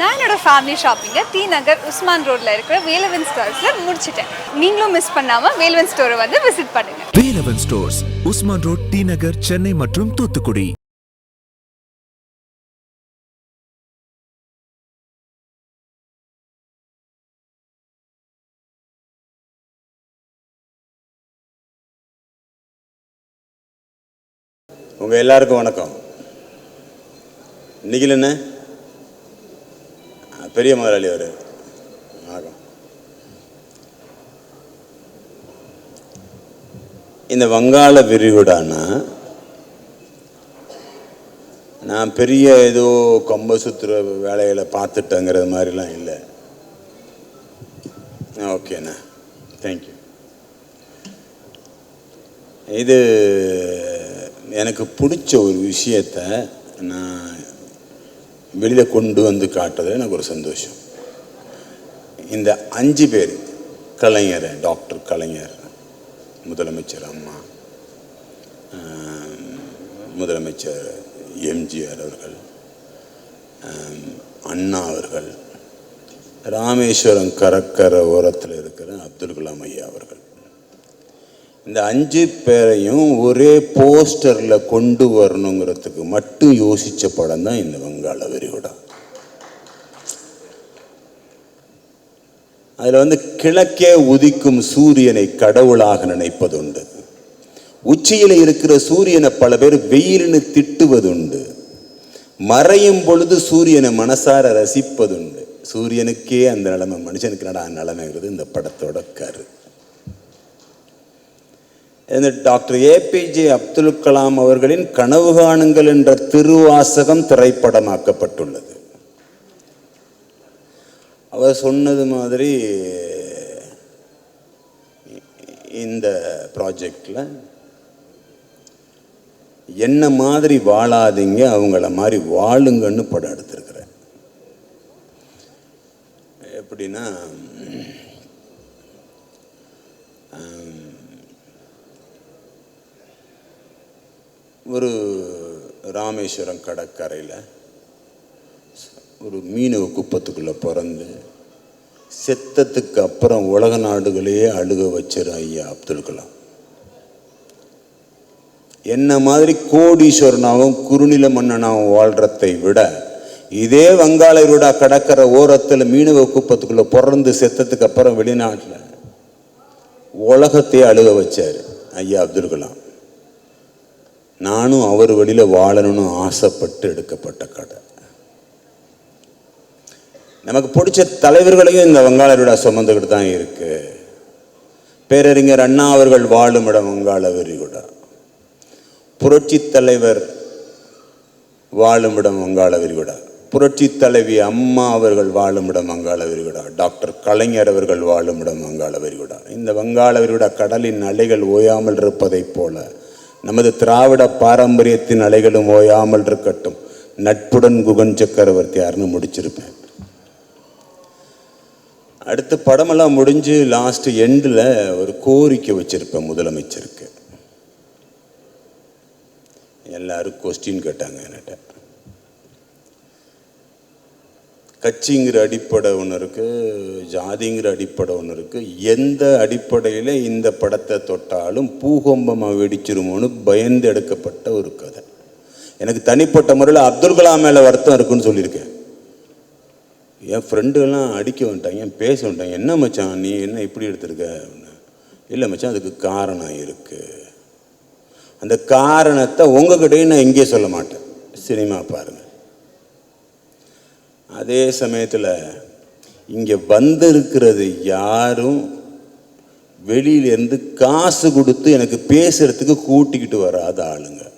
நான் என்னோட ஃபேமிலி ஷாப்பிங்கை டி நகர் உஸ்மான் ரோட்ல இருக்கிற வேலவன் ஸ்டோர்ஸில் முடிச்சிட்டேன். நீங்களும் மிஸ் பண்ணாம வேலவன் ஸ்டோரை வந்து விசிட் பண்ணுங்க. Velavan stores Usman road T Nagar Chennai மற்றும் தூத்துக்குடி. உங்கள் எல்லாருக்கும் வணக்கம். நிகில் என்ன பெரிய முதலாளி அவர். வணக்கம் இந்த வங்காள விரிகுடானா நான் பெரிய ஏதோ கம்ப சுற்றுற வேலைகளை பார்த்துட்டேங்கிறது மாதிரிலாம் இல்லை. ஓகேண்ணா தேங்க்யூ இது எனக்கு பிடிச்ச ஒரு விஷயத்த நான் வெளியில் கொண்டு வந்து காட்டுறது எனக்கு ஒரு சந்தோஷம். இந்த அஞ்சு பேர் கலைஞர் டாக்டர் கலைஞர் முதலமைச்சர் அம்மா முதலமைச்சர் எம்ஜிஆர் அவர்கள் அண்ணா அவர்கள் ராமேஸ்வரம் கடற்கரை ஓரத்தில் இருக்கிற அப்துல் கலாம் ஐயா அவர்கள். இந்த அஞ்சு பேரையும் ஒரே போஸ்டரில் கொண்டு வரணுங்கிறதுக்கு மட்டும் யோசித்த படம் தான் இந்த வங்காள விரிகுடா. அதில் வந்து கிழக்கே உதிக்கும் சூரியனை கடவுளாக நினைப்பதுண்டு. உச்சியில் இருக்கிற சூரியனை பல பேர் வெயில்னு திட்டுவதுண்டு. மறையும் பொழுது சூரியனை மனசார ரசிப்பதுண்டு. சூரியனுக்கே அந்த நிலைமை மனுஷனுக்கு நடா நிலைமைங்கிறது இந்த படத்தோட கரு. இந்த டாக்டர் ஏபிஜே அப்துல் கலாம் அவர்களின் கனவு காணுங்கள் என்ற திருவாசகம் திரைப்படமாக்கப்பட்டுள்ளது. அவர் சொன்னது மாதிரி இந்த ப்ராஜெக்டில் என்ன மாதிரி வாழாதீங்க அவங்கள மாதிரி வாழுங்கன்னு படம் எடுத்திருக்கு எப்படின்னா ஒரு ராமேஸ்வரம் கடற்கரையில் ஒரு மீனவ குப்பத்துக்குள்ளே பிறந்து செத்தத்துக்கு அப்புறம் உலக நாடுகளையே அழுக வச்சிரு ஐயா அப்துல் கலாம். என்ன மாதிரி கோடீஸ்வரனாகவும் குறுநில மன்னனாகவும் வாழ்றதை விட இதே வங்காள விடா கடற்கரை ஓரத்தில் மீனவ குப்பத்துக்குள்ளே பிறந்து செத்ததுக்கு அப்புறம் வெளிநாட்டில் உலகத்தையே அழுக வச்சார் ஐயா அப்துல் கலாம். நானும் அவர் வழியில் வாழணும்னு ஆசைப்பட்டு எடுக்கப்பட்ட கடை நமக்கு பிடிச்ச தலைவர்களையும் இந்த வங்காள விடா சுமந்துக்கிட்டு தான் இருக்கு. பேரறிஞர் அண்ணா அவர்கள் வாழும் இடம் வங்காள விரிகுடா புரட்சி தலைவர் வாழும் இடம் வங்காள விரிகுடா புரட்சி தலைவி அம்மா அவர்கள் வாழும் இடம் வங்காள விரிகுடா டாக்டர் கலைஞர் அவர்கள் வாழும் இடம் வங்காள விரிகுடா இந்த வங்காள விரிகுடா கடலின் அலைகள் ஓயாமல் இருப்பதைப் போல நமது திராவிட பாரம்பரியத்தின் அலைகளும் ஓயாமல் இருக்கட்டும். நட்புடன் குகன் சக்கரவர்த்தியார்னு முடிச்சிருப்பேன். அடுத்து படமெல்லாம் முடிஞ்சு லாஸ்ட் எண்டில் ஒரு கோரிக்கை வச்சிருப்பேன் முதலமைச்சருக்கு. எல்லாரும் கொஸ்டின் கேட்டாங்க என்கிட்ட கட்சிங்கிற அடிப்படை ஒன்று இருக்குது ஜாதிங்கிற அடிப்படை ஒன்று இருக்குது எந்த அடிப்படையில் இந்த படத்தை தொட்டாலும் பூகம்பமாக வெடிச்சிருமோன்னு பயந்து எடுக்கப்பட்ட ஒரு கதை. எனக்கு தனிப்பட்ட முறையில் அப்துல் கலாம் மேலே வருத்தம் இருக்குன்னு சொல்லியிருக்கேன். என் ஃப்ரெண்டுகள்லாம் அடிக்க வந்துட்டாங்க என் பேச வந்துட்டாங்க. என்ன மச்சான் நீ என்ன இப்படி எடுத்திருக்க? அப்படின்னு இல்லை மச்சான் அதுக்கு காரணம் இருக்குது அந்த காரணத்தை உங்ககிட்டையும் நான் எங்கேயே சொல்ல மாட்டேன். சினிமா பாருங்கள் அதே சமயத்தில் இங்கே வந்திருக்கிறது யாரும் வெளியிலேருந்து காசு கொடுத்து எனக்கு பேசுறதுக்கு கூட்டிக்கிட்டு வராத ஆளுங்க.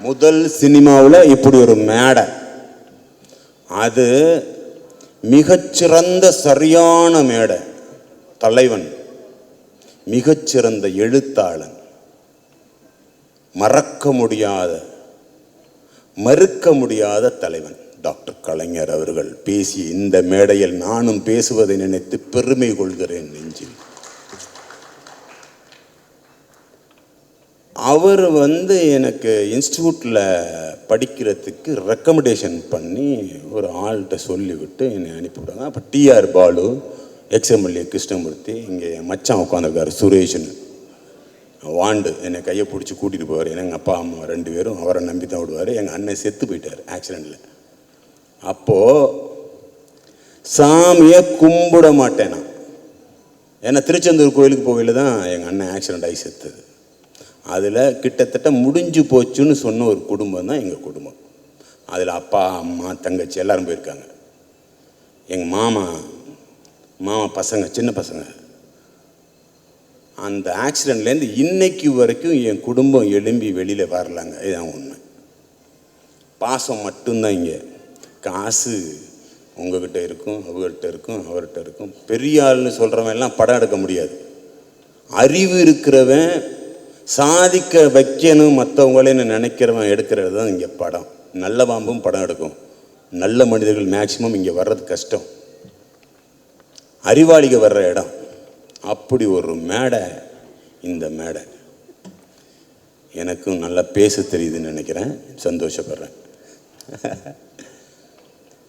முதல் சினிமாவில் இப்படி ஒரு மேடை. அது மிகச்சிறந்த சரியான மேடை. தலைவன் மிகச்சிறந்த எழுத்தாளன். மறக்க முடியாத மறுக்க முடியாத தலைவன். டாக்டர் கலைஞர் அவர்கள் பேசி இந்த மேடையில் நானும் பேசுவதை நினைத்து பெருமை கொள்கிறேன் நெஞ்சில். அவர் வந்து எனக்கு இன்ஸ்டியூட்டில் படிக்கிறதுக்கு ரெக்கமெண்டேஷன் பண்ணி ஒரு ஆள்கிட்ட சொல்லிவிட்டு என்னை அனுப்பிவிட்டாங்க. அப்போ டிஆர் பாலு எக்ஸ்எம்எல்ஏ கிருஷ்ணமூர்த்தி இங்கே மச்சான் உட்காந்துருக்காரு சுரேஷ்னு வாண்டு. என்னை கையை பிடிச்சி கூட்டிகிட்டு போவார். ஏன்னா எங்கள் அப்பா அம்மா ரெண்டு பேரும் அவரை நம்பி தான் விடுவார் எங்கள் அண்ணன் செத்து போயிட்டார் ஆக்சிடெண்ட்டில் அப்போது சாமியை கும்பிட மாட்டேன் நான். ஏன்னா திருச்செந்தூர் கோயிலுக்கு போகையில் தான் எங்கள் அண்ணன் ஆக்சிடெண்ட் ஆகி செத்தது. அதில் கிட்டத்தட்ட முடிஞ்சு போச்சுன்னு சொன்ன ஒரு குடும்பம் தான் எங்கள் குடும்பம். அதில் அப்பா அம்மா தங்கச்சி எல்லோரும் போயிருக்காங்க. எங்கள் மாமா மாமா பசங்க சின்ன பசங்க. அந்த ஆக்சிடெண்ட்லேருந்து இன்னைக்கு வரைக்கும் என் குடும்பம் எழும்பி வெளியில் வரலாங்க. இதுதான் உண்மை. பாசம் மட்டும்தான் இங்கே. காசு உங்ககிட்ட இருக்கும் அவர்கிட்ட இருக்கும் அவர்கிட்ட இருக்கும். பெரிய ஆள்னு சொல்கிறவன் எல்லாம் படம் எடுக்க முடியாது. அறிவு இருக்கிறவன் சாதிக்க வைக்கணும் மற்றவங்களேன்னு நினைக்கிறவன் எடுக்கிறது தான் இங்கே படம். நல்ல பாம்பும் படம் எடுக்கும். நல்ல மனிதர்கள் மேக்சிமம் இங்கே வர்றது கஷ்டம். அறிவாளிக வர்ற இடம். அப்படி ஒரு மேடை இந்த மேடை. எனக்கும் நல்லா பேச தெரியுதுன்னு நினைக்கிறேன். சந்தோஷப்படுறேன்.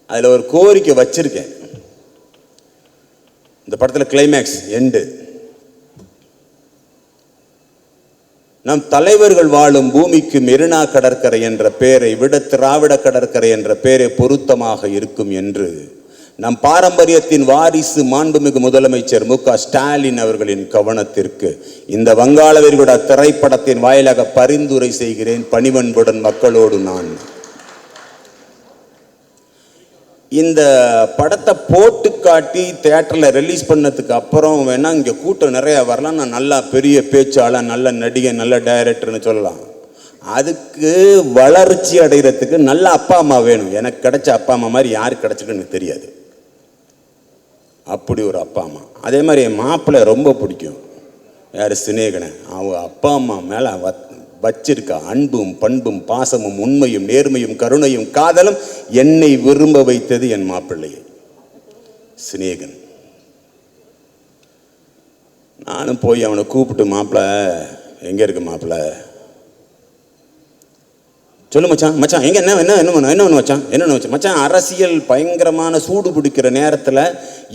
அதில் ஒரு கோரிக்கை வச்சிருக்கேன். இந்த படத்தில் கிளைமேக்ஸ் எண்டு நம் தலைவர்கள் வாழும் பூமிக்கு மெரினா கடற்கரை என்ற பெயரை விட திராவிட கடற்கரை என்ற பெயரை பொருத்தமாக இருக்கும் என்று நம் பாரம்பரியத்தின் வாரிசு மாண்புமிகு முதலமைச்சர் மு க ஸ்டாலின் அவர்களின் கவனத்திற்கு இந்த வங்காள விரிகுடா திரைப்படத்தின் வாயிலாக பரிந்துரை செய்கிறேன் பணிவன்புடன் மக்களோடு நான். இந்த படத்தை போட்டு காட்டி தேட்டரில் ரிலீஸ் பண்ணதுக்கு அப்புறம் வேணால் இங்கே கூட்டம் நிறையா வரலாம். நான் நல்லா பெரிய பேச்சாளர் நல்ல நடிகை நல்ல டைரக்டர்னு சொல்லலாம். அதுக்கு வளர்ச்சி அடைகிறதுக்கு நல்ல அப்பா அம்மா வேணும். எனக்கு கிடைச்ச அப்பா அம்மா மாதிரி யாருக்கு கிடைச்சிருக்குன்னு எனக்கு தெரியாது. அப்படி ஒரு அப்பா அம்மா. அதே மாதிரி என் மாப்பிள்ளை ரொம்ப பிடிக்கும். யார் சிநேகனை அவங்க அப்பா அம்மா மேலே வச்சிருக்க அன்பும் பண்பும் பாசமும் உண்மையும் நேர்மையும் கருணையும் காதலும் என்னை விரும்ப வைத்தது என் மாப்பிள்ளையை. சிநேகன் நானும் போய் அவனை கூப்பிட்டு மாப்பிள்ள எங்கே இருக்கு மாப்பிள்ள? சொல்லு மச்சான் மச்சான் எங்கே என்ன என்ன என்ன பண்ண என்ன ஒன்று மச்சான் என்ன மச்சான்? மச்சான் அரசியல் பயங்கரமான சூடு பிடிக்கிற நேரத்தில்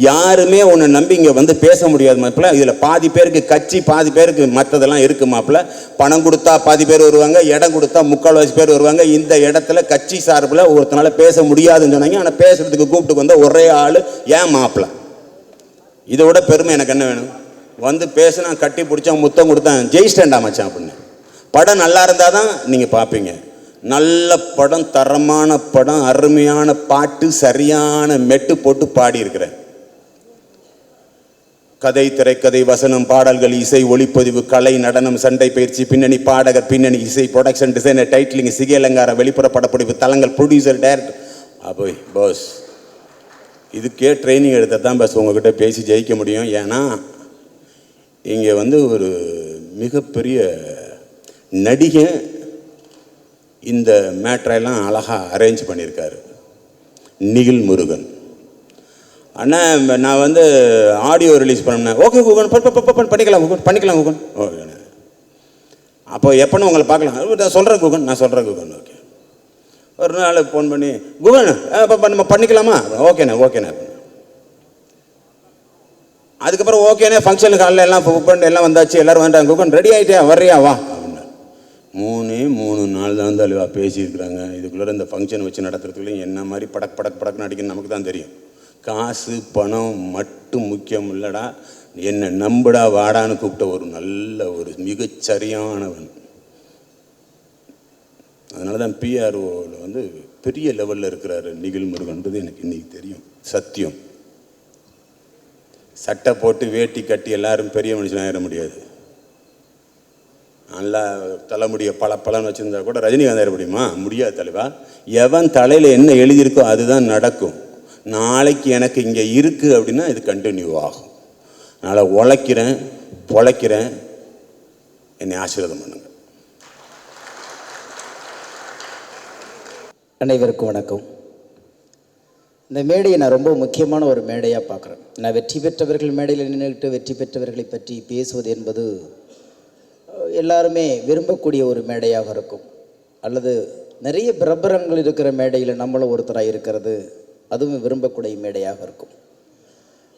யாருமே உன்னை நம்பி இங்கே வந்து பேச முடியாது மாப்பிள்ள இதில் பாதி பேருக்கு கட்சி பாதி பேருக்கு மற்றதெல்லாம் இருக்குது மாப்பிள்ள பணம் கொடுத்தா பாதி பேர் வருவாங்க இடம் கொடுத்தா முக்கால்வாசி பேர் வருவாங்க. இந்த இடத்துல கட்சி சார்பில் ஒருத்தனால பேச முடியாதுன்னு சொன்னாங்க. ஆனால் பேசுறதுக்கு கூப்பிட்டு வந்த ஒரே ஆள் ஏன் மாப்பிள்ள இதை விட பெருமை எனக்கு என்ன வேணும்? வந்து பேசினா கட்டி பிடிச்சான் முத்தம் கொடுத்தான் ஜெயிச்சிட்டேன்டா மச்சான் அப்படின்னு. படம் நல்லா இருந்தால் தான் நீங்கள் பார்ப்பீங்க. நல்ல படம் தரமான படம் அருமையான பாட்டு சரியான மெட்டு போட்டு பாடியிருக்கிறேன். கதை திரைக்கதை வசனம் பாடல்கள் இசை ஒளிப்பதிவு கலை நடனம் சண்டை பயிற்சி பின்னணி பாடகர் பின்னணி இசை ப்ரொடக்ஷன் டிசைனர் டைட்டிலிங் சிகை அலங்காரம் வெளிப்புற படப்பிடிப்பு தளங்கள் ப்ரொடியூசர் டைரக்டர் அப்போய் பாஸ் இதுக்கே ட்ரைனிங் எடுத்தால் தான் பஸ் உங்ககிட்ட பேசி ஜெயிக்க முடியும். ஏன்னா இங்கே வந்து ஒரு மிகப்பெரிய நடிகை இந்த மேட்ரெல்லாம் அழகாக அரேஞ்ச் பண்ணியிருக்காரு. நிகில் முருகன். அண்ணா நான் வந்து ஆடியோ ரிலீஸ் பண்ணேன். ஓகே குகன் பண்ணிக்கலாம் குகன் பண்ணிக்கலாம் குகன் ஓகேண்ணே அப்போ எப்போன்னு உங்களை பார்க்கலாம். நான் சொல்கிறேன் குகன் நான் சொல்கிறேன் குகன் ஓகே. ஒரு நாள் ஃபோன் பண்ணி குகன் அப்போ நம்ம பண்ணிக்கலாமா? ஓகேண்ணே ஓகேண்ணே. அதுக்கப்புறம் ஓகேண்ணே ஃபங்க்ஷனுக்கு காலையில் எல்லாம் புக் பண்ணி எல்லாம் வந்தாச்சு. எல்லாரும் வந்துட்டாங்க குகன் ரெடி ஆகிட்டியா வர்றியா? வா. மூணே மூணு நாள் தான் தலைவா பேசியிருக்கிறாங்க. இதுக்குள்ளே இந்த ஃபங்க்ஷன் வச்சு நடத்துறதுக்குள்ள என்ன மாதிரி படக் படக் படக் அடிக்கணும் நமக்கு தான் தெரியும். காசு பணம் மட்டும் முக்கியம் இல்லைடா. என்னை நம்புடா வாடான்னு கூப்பிட்ட ஒரு நல்ல ஒரு மிகச்சரியானவன். அதனால தான் பிஆர்ஓவில் வந்து பெரிய லெவலில் இருக்கிறாரு நிகில் முருகன்றது எனக்கு இன்றைக்கி தெரியும். சத்தியம். சட்டை போட்டு வேட்டி கட்டி எல்லாரும் பெரிய மனுஷன் ஆயிட முடியாது. நல்லா தலைமுடிய பல பலன்னு வச்சுருந்தா கூட ரஜினிகாந்த் ஆயிட முடியுமா? முடியாது தலைவா. எவன் தலையில் என்ன எழுதியிருக்கோ அதுதான் நடக்கும். நாளைக்கு எனக்கு இங்கே இருக்குது அப்படின்னா இது கண்டினியூ ஆகும். அதனால் உழைக்கிறேன் பொழைக்கிறேன். என்னை ஆசீர்வாதம் பண்ணுங்க. அனைவருக்கும் வணக்கம். இந்த மேடையை நான் ரொம்ப முக்கியமான ஒரு மேடையாக பார்க்குறேன். நான் வெற்றி பெற்றவர்கள் மேடையில் நின்றுக்கிட்டு வெற்றி பெற்றவர்களை பற்றி பேசுவது என்பது எல்லாருமே விரும்பக்கூடிய ஒரு மேடையாக இருக்கும். அல்லது நிறைய பிரபரங்கள் இருக்கிற மேடையில் நம்மளும் ஒருத்தராக இருக்கிறது அதுவும் விரும்பக்கூடிய மேடையாக இருக்கும்.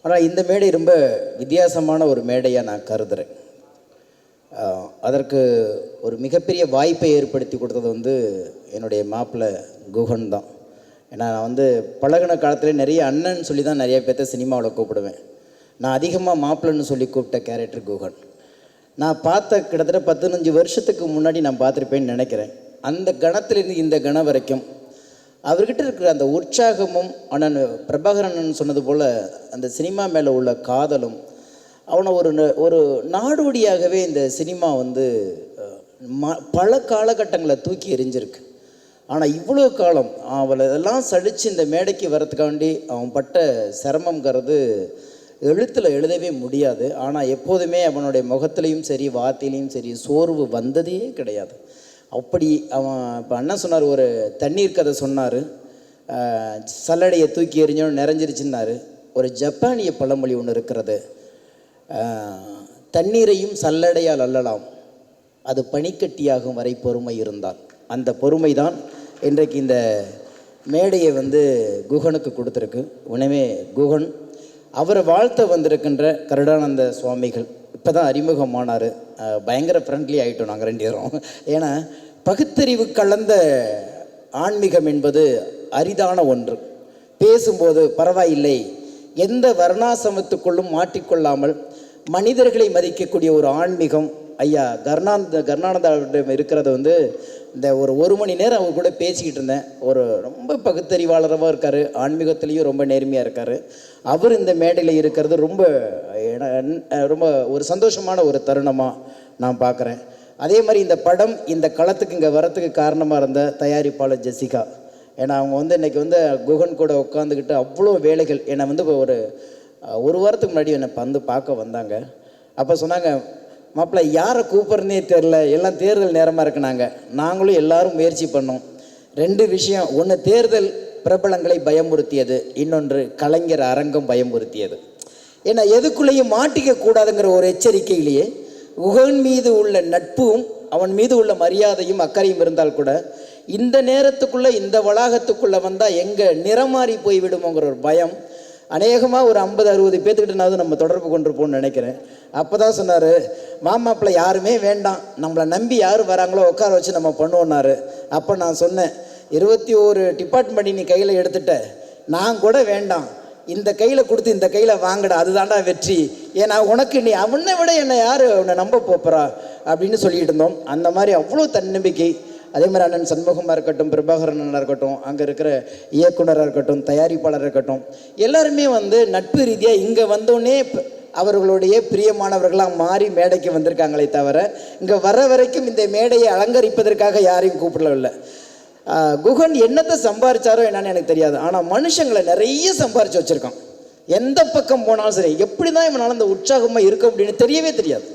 ஆனால் இந்த மேடை ரொம்ப வித்தியாசமான ஒரு மேடையாக நான் கருதுகிறேன் அதற்கு ஒரு மிகப்பெரிய வாய்ப்பை ஏற்படுத்தி கொடுத்தது வந்து என்னுடைய மாப்பிள்ளை குகன் தான். ஏன்னா நான் வந்து பழகின காலத்தில் நிறைய அண்ணன் சொல்லி தான் நிறைய பேர்த்த சினிமாவில் கூப்பிடுவேன். நான் அதிகமாக மாப்பிள்ளன்னு சொல்லி கூப்பிட்ட கேரக்டர் குகன். நான் பார்த்த கிட்டத்தட்ட பதினஞ்சு வருஷத்துக்கு முன்னாடி நான் பார்த்துருப்பேன்னு நினைக்கிறேன். அந்த கணத்திலிருந்து இந்த கணம் வரைக்கும் அவர்கிட்ட இருக்கிற அந்த உற்சாகமும் அண்ணன் பிரபாகரன் சொன்னது போல் அந்த சினிமா மேலே உள்ள காதலும் அவனை ஒரு ந- ஒரு நாடோடியாகவே இந்த சினிமா வந்து ம பல காலகட்டங்களை தூக்கி எரிஞ்சிருக்கு ஆனால் இவ்வளோ காலம் அவளை இதெல்லாம் சழித்து இந்த மேடைக்கு வரதுக்காண்டி அவன் பட்ட சிரமங்கிறது எழுத்தில் எழுதவே முடியாது. ஆனால் எப்போதுமே அவனுடைய முகத்துலேயும் சரி வார்த்தையிலையும் சரி சோர்வு வந்ததே கிடையாது. அப்படி அவன் இப்போ அண்ணன் சொன்னார் ஒரு தண்ணீர் கதை சொன்னார். சல்லடையை தூக்கி எறிஞ்சோன்னு நிறைஞ்சிருச்சுன்னாரு. ஒரு ஜப்பானிய பழமொழி ஒன்று இருக்கிறது. தண்ணீரையும் சல்லடையால் அல்லலாம். அது பனிக்கட்டியாகும் வரை பொறுமை இருந்தால். அந்த பொறுமை தான் இன்றைக்கு இந்த மேடையை வந்து குகனுக்கு கொடுத்துருக்கு. உணவே குகன் அவரை வாழ்த்த வந்திருக்கின்ற கருடானந்த சுவாமிகள் இப்போ தான் அறிமுகமானார் பயங்கர ஃப்ரெண்ட்லி ஆகிட்டோம் நாங்கள் ரெண்டு பேரும். ஏன்னா பகுத்தறிவு கலந்த ஆன்மீகம் என்பது அரிதான ஒன்று. பேசும்போது பரவாயில்லை. எந்த வர்ணாசமத்துக்குள்ளும் மாட்டிக்கொள்ளாமல் மனிதர்களை மதிக்கக்கூடிய ஒரு ஆன்மீகம் ஐயா கர்ணாந்த கர்ணானந்தாவிடம் இருக்கிறது வந்து இந்த ஒரு ஒரு மணி நேரம் அவங்க கூட பேசிக்கிட்டு இருந்தேன். ஒரு ரொம்ப பகுத்தறிவாளராக இருக்கார். ஆன்மீகத்துலேயும் ரொம்ப நேர்மையாக இருக்கார். அவர் இந்த மேடையில் இருக்கிறது ரொம்ப ரொம்ப ஒரு சந்தோஷமான ஒரு தருணமாக நான் பார்க்குறேன் அதே மாதிரி இந்த படம் இந்த களத்துக்கு இங்கே வரத்துக்கு காரணமாக இருந்த தயாரிப்பாளர் ஜெசிகா. ஏன்னா அவங்க வந்து இன்னைக்கு வந்து குகன் கூட உட்காந்துக்கிட்டு அவ்வளோ வேலைகள். என்னை வந்து இப்போ ஒரு ஒரு வாரத்துக்கு முன்னாடி என்னை வந்து பார்க்க வந்தாங்க. அப்போ சொன்னாங்க மாப்பிள்ளை யாரை கூப்பிட்றனே தெரில எல்லாம் தேர்தல் நேரமாக இருக்குனாங்க. நாங்களும் எல்லாரும் முயற்சி பண்ணோம். ரெண்டு விஷயம். ஒன்று தேர்தல் பிரபலங்களை பயமுறுத்தியது. இன்னொன்று கலைஞர் அரங்கம் பயமுறுத்தியது. ஏன்னா எதுக்குள்ளேயும் மாட்டிக்க கூடாதுங்கிற ஒரு எச்சரிக்கையிலேயே குகன் மீது உள்ள நட்பும் அவன் மீது உள்ள மரியாதையும் அக்கறையும் இருந்தால் கூட இந்த நேரத்துக்குள்ளே இந்த வளாகத்துக்குள்ளே வந்தால் எங்கே நிறமாறி போய் விடுமோங்கிற ஒரு பயம் அநேகமாக ஒரு ஐம்பது அறுபது பேர்த்துக்கிட்டனாவது நம்ம தொடர்பு கொண்டிருப்போம்னு நினைக்கிறேன். அப்போ தான் சொன்னார் மாமாப்பிள்ளை யாருமே வேண்டாம். நம்மளை நம்பி யார் வராங்களோ உட்கார வச்சு நம்ம பண்ணுவோன்னாரு அப்போ நான் சொன்னேன் இருபத்தி ஒரு டிபார்ட்மெண்ட் நீ கையில் எடுத்துட்ட. நான் கூட வேண்டாம். இந்த கையில் கொடுத்து இந்த கையில் வாங்கடா. அதுதான்டா வெற்றி. ஏன்னா உனக்கு நீ அவனை விட என்னை யார் உன்னை நம்ப போப்பறா அப்படின்னு சொல்லிட்டு இருந்தோம். அந்த மாதிரி அவ்வளோ தன்னம்பிக்கை. அதே மாதிரி அண்ணன் சண்முகமாக இருக்கட்டும் பிரபாகரன் இருக்கட்டும் அங்கே இருக்கிற இயக்குனராக இருக்கட்டும் தயாரிப்பாளர் இருக்கட்டும் எல்லாருமே வந்து நட்பு ரீதியாக இங்கே வந்தோடனே அவர்களுடைய பிரியமானவர்களாக மாறி மேடைக்கு வந்திருக்காங்களே தவிர இங்கே வர வரைக்கும் இந்த மேடையை அலங்கரிப்பதற்காக யாரையும் கூப்பிடவில்லை. குகன் என்னத்தை சம்பாரிச்சாரோ என்னன்னு எனக்கு தெரியாது. ஆனால் மனுஷங்களை நிறைய சம்பாரித்து வச்சுருக்கான். எந்த பக்கம் போனாலும் சரி எப்படி தான் இவனால் அந்த உற்சாகமாக இருக்கும் அப்படின்னு தெரியவே தெரியாது.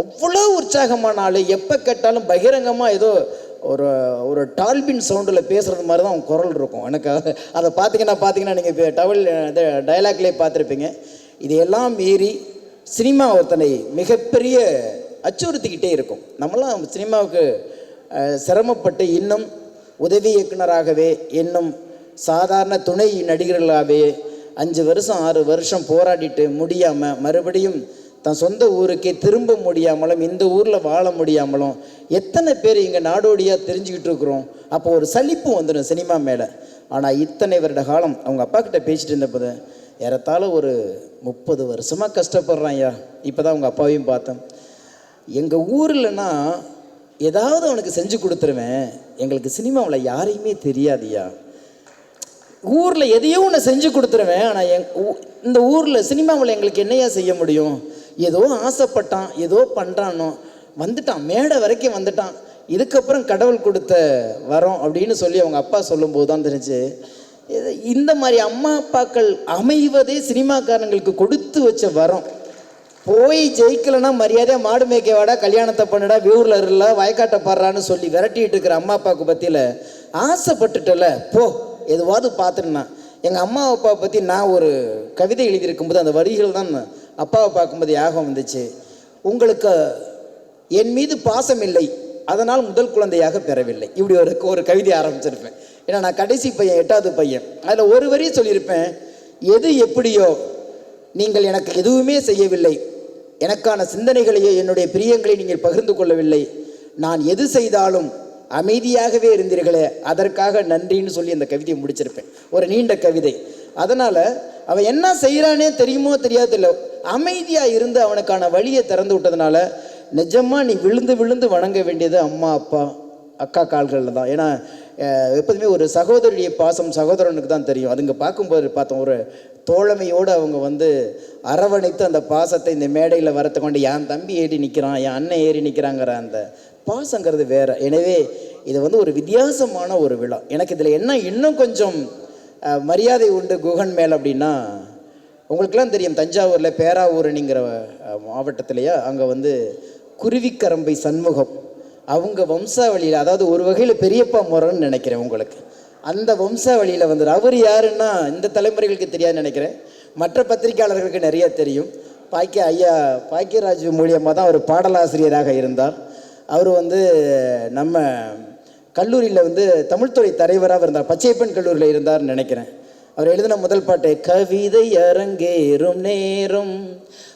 அவ்வளோ உற்சாகமான ஆள் எப்போ கேட்டாலும் பகிரங்கமாக ஏதோ ஒரு ஒரு டால்பின் சவுண்டில் பேசுகிறது மாதிரி தான் குரல் இருக்கும். எனக்கு அதை பார்த்தீங்கன்னா பார்த்தீங்கன்னா நீங்கள் டவல் இது டைலாக்லேயே பார்த்துருப்பீங்க இதையெல்லாம் மீறி சினிமா ஒருத்தனை மிகப்பெரிய அச்சுறுத்திக்கிட்டே இருக்கும். நம்மளாம் சினிமாவுக்கு சிரமப்பட்டு இன்னும் உதவி இயக்குனராகவே இன்னும் சாதாரண துணை நடிகர்களாகவே அஞ்சு வருஷம் ஆறு வருஷம் போராடிட்டு முடியாமல் மறுபடியும் தன் சொந்த ஊருக்கே திரும்ப முடியாமலும் இந்த ஊரில் வாழ முடியாமலும் எத்தனை பேர் இங்கே நாடோடியாக தெரிஞ்சுக்கிட்டு இருக்கிறோம்? அப்போ ஒரு சலிப்பு வந்துடும் சினிமா மேலே. ஆனால் இத்தனை வருட காலம் அவங்க அப்பா கிட்ட பேசிட்டு இருந்தபோது ஏறத்தாழ ஒரு முப்பது வருஷமாக கஷ்டப்படுறான் ஐயா. இப்போ தான் அவங்க அப்பாவையும் பார்த்தேன். எங்கள் ஊரில்னா ஏதாவது அவனுக்கு செஞ்சு கொடுத்துருவேன். எங்களுக்கு சினிமாவில் யாரையுமே தெரியாதியா ஊரில் எதையோ ஒன்று செஞ்சு கொடுத்துருவேன். ஆனால் எங் ஊ- இந்த ஊரில் சினிமாவில் எங்களுக்கு என்னையா செய்ய முடியும்? ஏதோ ஆசைப்பட்டான் ஏதோ பண்ணுறானோ வந்துட்டான் மேடை வரைக்கும் வந்துட்டான். இதுக்கப்புறம் கடவுள் கொடுத்த வரோம் அப்படின்னு சொல்லி அவங்க அப்பா சொல்லும்போது தான் தெரிஞ்சு இந்த மாதிரி அம்மா அப்பாக்கள் அமைவதே சினிமாக்காரங்களுக்கு கொடுத்து வச்ச வரம். போய் ஜெயிக்கலைன்னா மரியாதையாக மாடு மேய்க்க வாடா கல்யாணத்தை பண்ணுடா வியூரில் இருல வயக்காட்டை பாடுறான்னு சொல்லி விரட்டிட்டு இருக்கிற அம்மா அப்பாவுக்கு பற்றியில் ஆசைப்பட்டுட்டல. போ எதுவாவது பார்த்துட்டுனா. எங்கள் அம்மா அப்பாவை பற்றி நான் ஒரு கவிதை எழுதியிருக்கும்போது அந்த வரிகள் தான் அப்பாவை பார்க்கும்போது யாகம் வந்துச்சு. உங்களுக்கு என் மீது பாசம் இல்லை. அதனால் முதல் குழந்தையாக பெறவில்லை. இப்படி ஒரு ஒரு கவிதை ஆரம்பிச்சிருப்பேன். ஏன்னா நான் கடைசி பையன் எட்டாவது பையன். அதில் ஒரு வரி சொல்லியிருப்பேன். எது எப்படியோ நீங்கள் எனக்கு எதுவுமே செய்யவில்லை. எனக்கான சிந்தனைகளையோ என்னுடைய பிரியங்களை நீங்கள் பகிர்ந்து கொள்ளவில்லை. நான் எது செய்தாலும் அமைதியாகவே இருந்தீர்களே அதற்காக நன்றின்னு சொல்லி அந்த கவிதையை முடிச்சிருப்பேன். ஒரு நீண்ட கவிதை. அதனால் அவன் என்ன செய்கிறானே தெரியுமோ தெரியாது இல்லை அமைதியாக இருந்து அவனுக்கான வழியை திறந்து விட்டதுனால நிஜமாக நீ விழுந்து விழுந்து வணங்க வேண்டியது அம்மா அப்பா அக்கா கால்களில் தான். ஏன்னா எப்போதுமே ஒரு சகோதரியுடைய பாசம் சகோதரனுக்கு தான் தெரியும். அதுங்க பார்க்கும்போது பார்த்தோம் ஒரு தோழமையோடு அவங்க வந்து அரவணைத்து அந்த பாசத்தை இந்த மேடையில் வரத்தை கொண்டு என் தம்பி ஏறி நிற்கிறான் என் அண்ணன் ஏறி நிற்கிறாங்கிற அந்த பாசங்கிறது வேறு. எனவே இது வந்து ஒரு வித்தியாசமான ஒரு விழா. எனக்கு இதில் என்ன இன்னும் கொஞ்சம் மரியாதை உண்டு குகன் மேல் அப்படின்னா உங்களுக்கெல்லாம் தெரியும் தஞ்சாவூரில் பேராவூரணிங்கிற அஹ், மாவட்டத்திலேயே அங்கே வந்து குருவிக்கரம்பை சண்முகம். அவங்க வம்சாவளியில் அதாவது ஒரு வகையில் பெரியப்பா முறைன்னு நினைக்கிறேன் உங்களுக்கு. அந்த வம்சாவளியில் வந்து அவர் யாருன்னா இந்த தலைமுறைகளுக்கு தெரியாதுன்னு நினைக்கிறேன். மற்ற பத்திரிகையாளர்களுக்கு நிறைய தெரியும். பாக்கிய ஐயா பாக்கியராஜ் மூலியமாக தான் அவர் பாடலாசிரியராக இருந்தார். அவர் வந்து நம்ம கல்லூரியில் வந்து தமிழ்துறை தலைவராக இருந்தார். பச்சையப்பன் கல்லூரியில் இருந்தார்னு நினைக்கிறேன். அவர் எழுதின முதல் பாட்டு கவிதை அரங்கேறும் நேரம்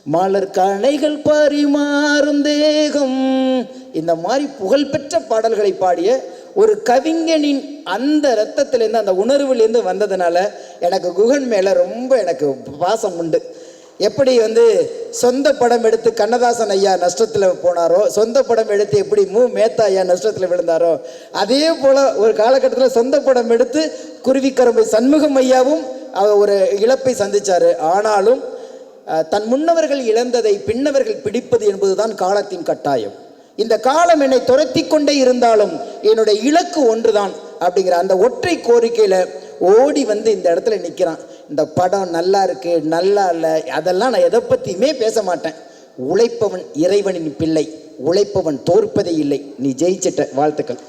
மலர் கணைகள் பரிமாறும் தேகம். இந்த மாதிரி புகழ்பெற்ற பாடல்களை பாடிய ஒரு கவிஞனின் அந்த ரத்தத்திலேருந்து அந்த உணர்வுலேருந்து வந்ததுனால எனக்கு குகன் மேலே ரொம்ப எனக்கு பாசம் உண்டு. எப்படி வந்து சொந்த படம் எடுத்து கண்ணதாசன் ஐயா நஷ்டத்தில் போனாரோ சொந்த படம் எடுத்து எப்படி மு. மேத்தா ஐயா நஷ்டத்தில் விழுந்தாரோ அதே போல் ஒரு காலகட்டத்தில் சொந்த படம் எடுத்து குருவிக்கரம்பை சண்முகம் ஐயாவும் அவர் ஒரு இழப்பை சந்தித்தார் ஆனாலும் தன் முன்னவர்கள் இழந்ததை பின்னவர்கள் பிடிப்பது என்பதுதான் காலத்தின் கட்டாயம். இந்த காலம் என்னை துரத்தி கொண்டே இருந்தாலும் என்னுடைய இலக்கு ஒன்றுதான் அப்படிங்கிற அந்த ஒற்றை கோரிக்கையில் ஓடி வந்து இந்த இடத்துல நிற்கிறான் இந்த படம் நல்லா இருக்கு நல்லா இல்லை அதெல்லாம் நான் எதை பற்றியுமே பேச மாட்டேன். உழைப்பவன் இறைவனின் பிள்ளை உழைப்பவன் தோற்பதே இல்லை. நீ ஜெயிச்சிட்ட வாழ்த்துக்கள்.